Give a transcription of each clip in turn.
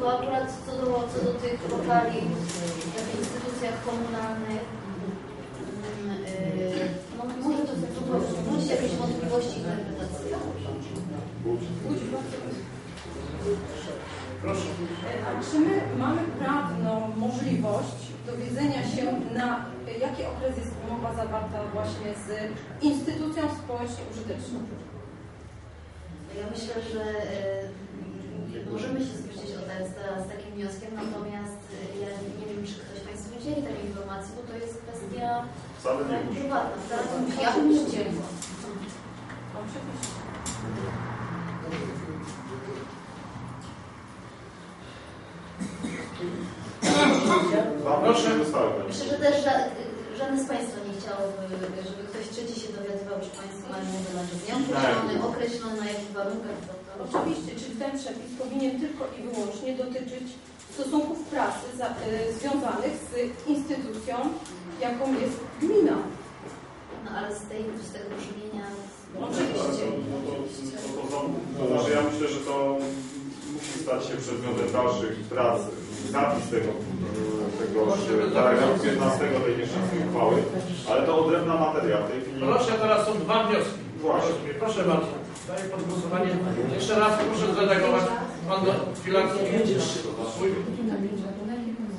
bo akurat co do, co do tych lokali w instytucjach komunalnych, yy, no może to budzi jakieś wątpliwości interpretacyjne. Proszę. A czy my mamy prawną możliwość dowiedzenia się, na jaki okres jest umowa zawarta właśnie z instytucją społecznie użyteczną? Ja myślę, że y, możemy się o ten, z, z takim wnioskiem, natomiast ja nie wiem, czy ktoś Państwo udzieli takiej informacji, bo to jest kwestia Wcale nie muszę. prywatna, tak? Ja bym nie udzieliła. Oczywiście. Proszę. Myślę, że też ża żaden z Państwa nie chciałby, żeby ktoś trzeci się dowiadywał, czy Państwo mają na nieokreślony, określony, na jakich warunkach. Oczywiście, czyli ten przepis powinien tylko i wyłącznie dotyczyć stosunków pracy za, y, związanych z instytucją, jaką jest gmina. No ale z, tej, z tego brzmienia... Oczywiście. No to, no to, to znaczy ja myślę, że to musi stać się przedmiotem dalszych prac. Zapis tego, tego paragrafu 15 tej nieszczęsnej uchwały, ale to odrębna materia w tej chwili. Proszę, teraz są dwa wnioski. Właśnie. Proszę bardzo. Daję pod głosowanie. Jeszcze raz proszę zredagować pan do Filarski swój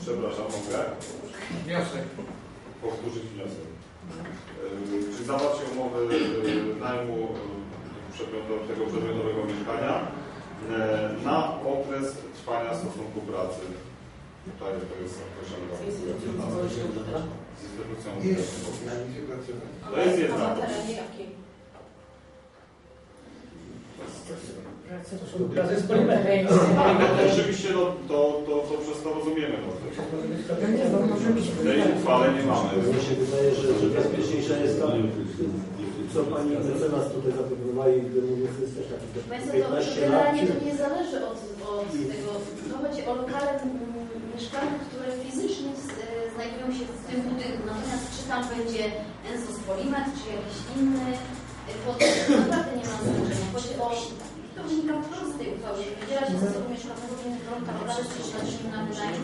Przepraszam, mogę wniosek. powtórzyć wniosek. Yy, Czy zawarcie umowy yy, najmu yy, tego przedmiotowego mieszkania na okres trwania stosunku pracy? Tutaj to jest określone. Z instytucją. To jest jedna. Z polimetrem. Rzeczywiście no, to, to, to przez to rozumiemy. No. W tej uchwale nie mamy. Mnie się wydaje, że, że bezpieczniejsza jest ta, co pani mecenas tutaj zaproponowała i mówię, to jest też taki Państwo, to 15 lat. generalnie to nie zależy od, od tego, to chodzi o lokale mm, mieszkalne, które fizycznie e, znajdują się w tym budynku. Natomiast czy tam będzie Ensos Polimet, czy jakiś inny e, podmiot, to wynika wprost z tej uchwały, że wydziela się zasobu mieszkalnego w innych warunkach pracy przeznaczonym na wynajem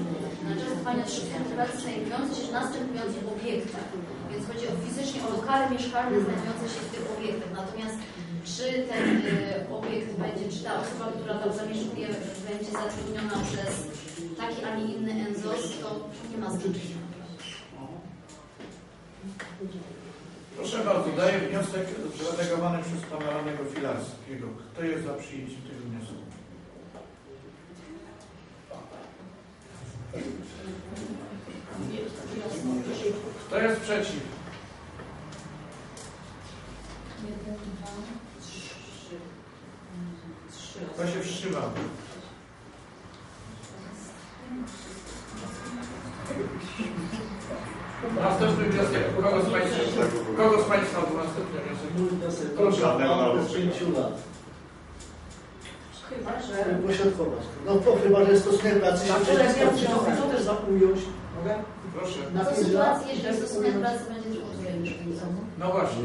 na czas trwania stosunku pracy znajdujący się w następujących obiektach. Więc chodzi o fizycznie o lokale mieszkalne znajdujące się w tych obiektach. Natomiast czy ten y, obiekt będzie, czy ta osoba, która tam zamieszkuje, będzie zatrudniona przez taki, a nie inny NZOS, to nie ma znaczenia. Proszę bardzo, daję wniosek zredagowany przez pana radnego Filarskiego. Kto jest za przyjęciem tego wniosku? Kto jest przeciw? Kto się wstrzymał? Następny wniosek. Kogo z Państwa? Kogo z Państwa był następny wniosek? Mój wniosek Proszę. 5 lat. Chyba, że... Pośrodkować. No to chyba, że stosunek pracy się przeciwstawczy, to co też ująć? Mogę? Proszę. Na Co 5 lat. sytuacji, jeżeli stosunek pracy będzie trwał dłużej niż pięć lat? No właśnie.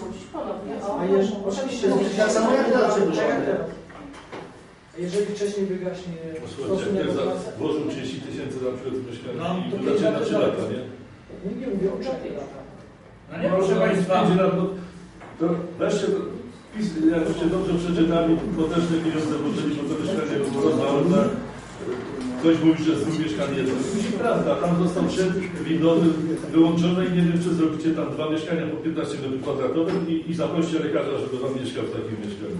Chodzić ponownie o... A jeżeli, oczywiście, tak samo jak wyżone. Jeżeli wcześniej wygaśnie Posłuchajcie, jak za, włożył 30 tysięcy na przykład w mieszkanie No, i to to zaczyna lat 3 lata, nie? Nie, nie mówię o czapie lata. No nie, proszę Państwa. To wreszcie, to, PiS, jakbyście dobrze przeczytali, bo też te pieniądze włożyli, bo to mieszkanie było rozwalone. Ktoś mówi, że zły mieszkanie jest. To jest prawda, tam został szef windowy wyłączony i nie wiem, czy zrobicie tam dwa mieszkania po 15 metrów kwadratowych i, i zaproście lekarza, żeby tam mieszkał w takim mieszkaniu.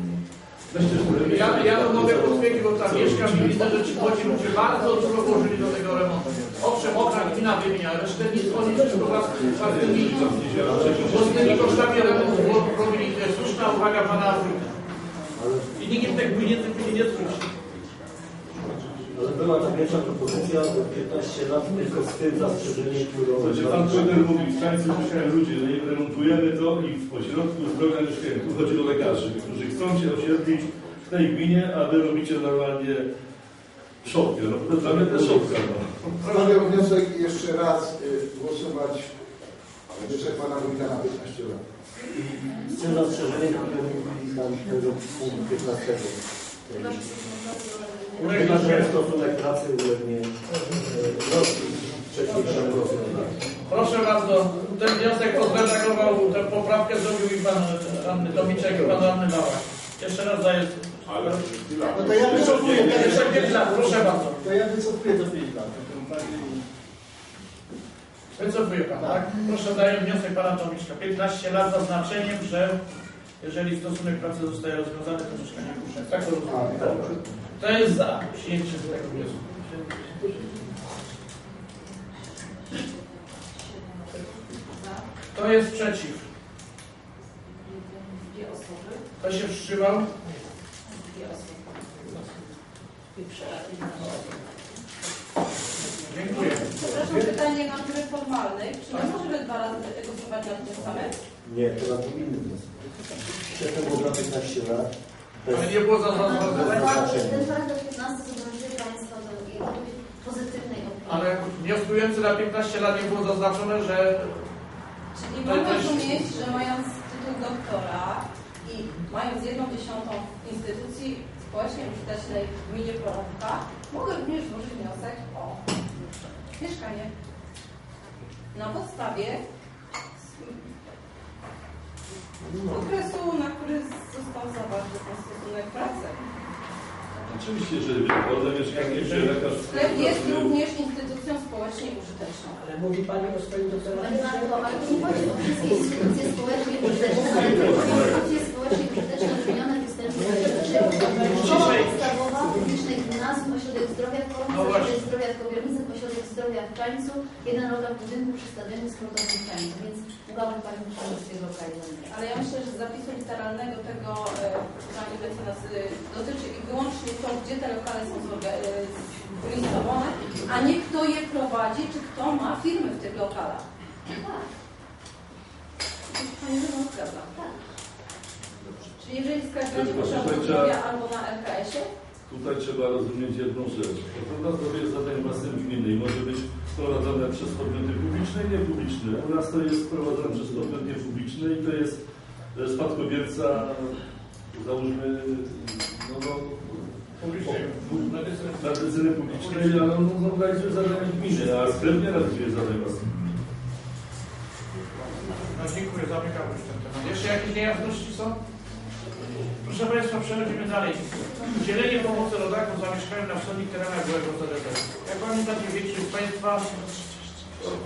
Ja, ja to mogę potwierdzić, bo tam mieszkam i widzę, że ci młodzi ludzie bardzo dużo włożyli do tego remontu. Owszem, okna gmina wymienia, resztę nic oni wszystko własnymi, własnymi kosztami remontu robili. To jest słuszna uwaga pana Afryka. I nikt tych pieniędzy później nie zwróci. Była ta pierwsza propozycja, bo 15 lat tylko stwierdza strzeżenie, które... Znaczy pan trener mówi, w Krańcu mieszkają ludzie, że nie remontujemy to i w pośrodku z droga mieszkają. Tu chodzi o lekarzy, którzy chcą się osiedlić w tej gminie, a wy robicie normalnie szopkę. No to dla mnie też szopka. No. Stawiam wniosek jeszcze raz y, głosować wniosek pana wójta na 15 lat. Z tym zastrzeżeniem, które mówi tam tego punktu 15. Chyba, Chyba, że stosunek pracy ulegnie e, rozwój wcześniejszego rozwiązania. Proszę bardzo, ten wniosek podredagował, tę poprawkę zrobił i pan radny Tomiczek i pan radny Dałak. Jeszcze raz daję. Ale. No to ja wycofuję. Jeszcze pięć lat, proszę bardzo. To ja wycofuję do 5 lat. Wycofuje pan, tak? Proszę, daję wniosek pana Tomiczka. 15 lat z zaznaczeniem, że jeżeli stosunek pracy zostaje rozwiązany, to mieszkanie muszę. Tak to rozumiem. To jest za przyjęciem tego wniosku. Kto jest przeciw? Dwie osoby. Kto się wstrzymał? Dwie osoby. Dziękuję. Przepraszam, pytanie natury formalnej. Czy my możemy dwa razy głosować nad tym samym? Nie, to na tym innym wniosku. Przedtem było na 15 lat. Bez- Ale nie było za pan- Ten paragraf 15 zobowiązuje Państwa do pozytywnej opinii. Ale wnioskujący na 15 lat nie było zaznaczone, że Czyli mam też- rozumieć, że mając tytuł doktora i mając jedną dziesiątą instytucji społecznie użytecznej w gminie Porąbka, mogę również złożyć wniosek o mieszkanie na podstawie okresu, na który został zawarty ten stosunek pracy. Oczywiście, jeżeli wygląda mieszkanie, że lekarz... Sklep jest również instytucją społecznie użyteczną. Ale mówi Pani o swoim? Marko, ale to nie chodzi o wszystkie instytucje społecznie użyteczne, ale tylko instytucje społecznie użyteczne wymienione w ustępie Szkoła podstawowa, publiczne gimnazjum, ośrodek zdrowia w No Korąbce, właśnie. ośrodek zdrowia w Kobiernicy, ośrodek zdrowia w Czańcu, jeden w budynku przy stadionie sportowym Czańcu, więc mogłabym Pani przyjąć z tego lokali. Ale ja myślę, że z zapisu literalnego tego e, Pani mecenas e, dotyczy i wyłącznie to, gdzie te lokale są e, umiejscowione, a nie kto je prowadzi, czy kto ma firmy w tych lokalach. Tak, Pani ze mną zgadza. tak. Czyli jeżeli sklep będzie zdrowia albo na LKS-ie, Tutaj trzeba rozumieć jedną rzecz. Ochrona zdrowia jest zadaniem własnym gminy i może być prowadzone przez podmioty publiczne i niepubliczne. U nas to jest prowadzone przez podmiot niepubliczny i to jest spadkobierca, załóżmy, no, no, medycyny. medycyny publicznej, ale on no, realizuje zadania gminy, a sklep nie realizuje zadań własnych. No dziękuję, zamykam już ten temat. Jeszcze jakieś niejasności są? Proszę Państwa, przechodzimy dalej. Udzielenie pomocy rodakom zamieszkałym na wschodnich terenach byłego CDT. Jak pamiętacie, większość z Państwa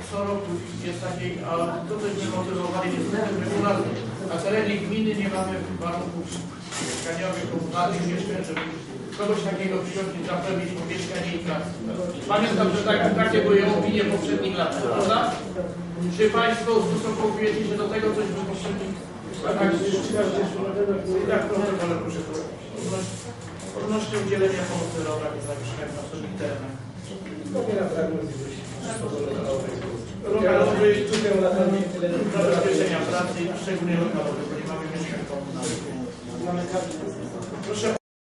co roku jest takiej, a to byśmy motywowali niestety, że u na terenie gminy nie mamy warunków mieszkaniowych, komunalnych żeby kogoś takiego przyjąć i zapewnić mu mieszkanie i pracę. Pamiętam, że tak, takie były opinie poprzednich latach, prawda? Czy Państwo ustosunkujecie się do tego, coś w poprzednich odnośnie, udzielenia pomocy rodakom zamieszkałym na wschodnich terenach. Lokalowy zabezpieczenia pracy, szczególnie lokalowe, bo nie mamy mieszkań komunalnych. Proszę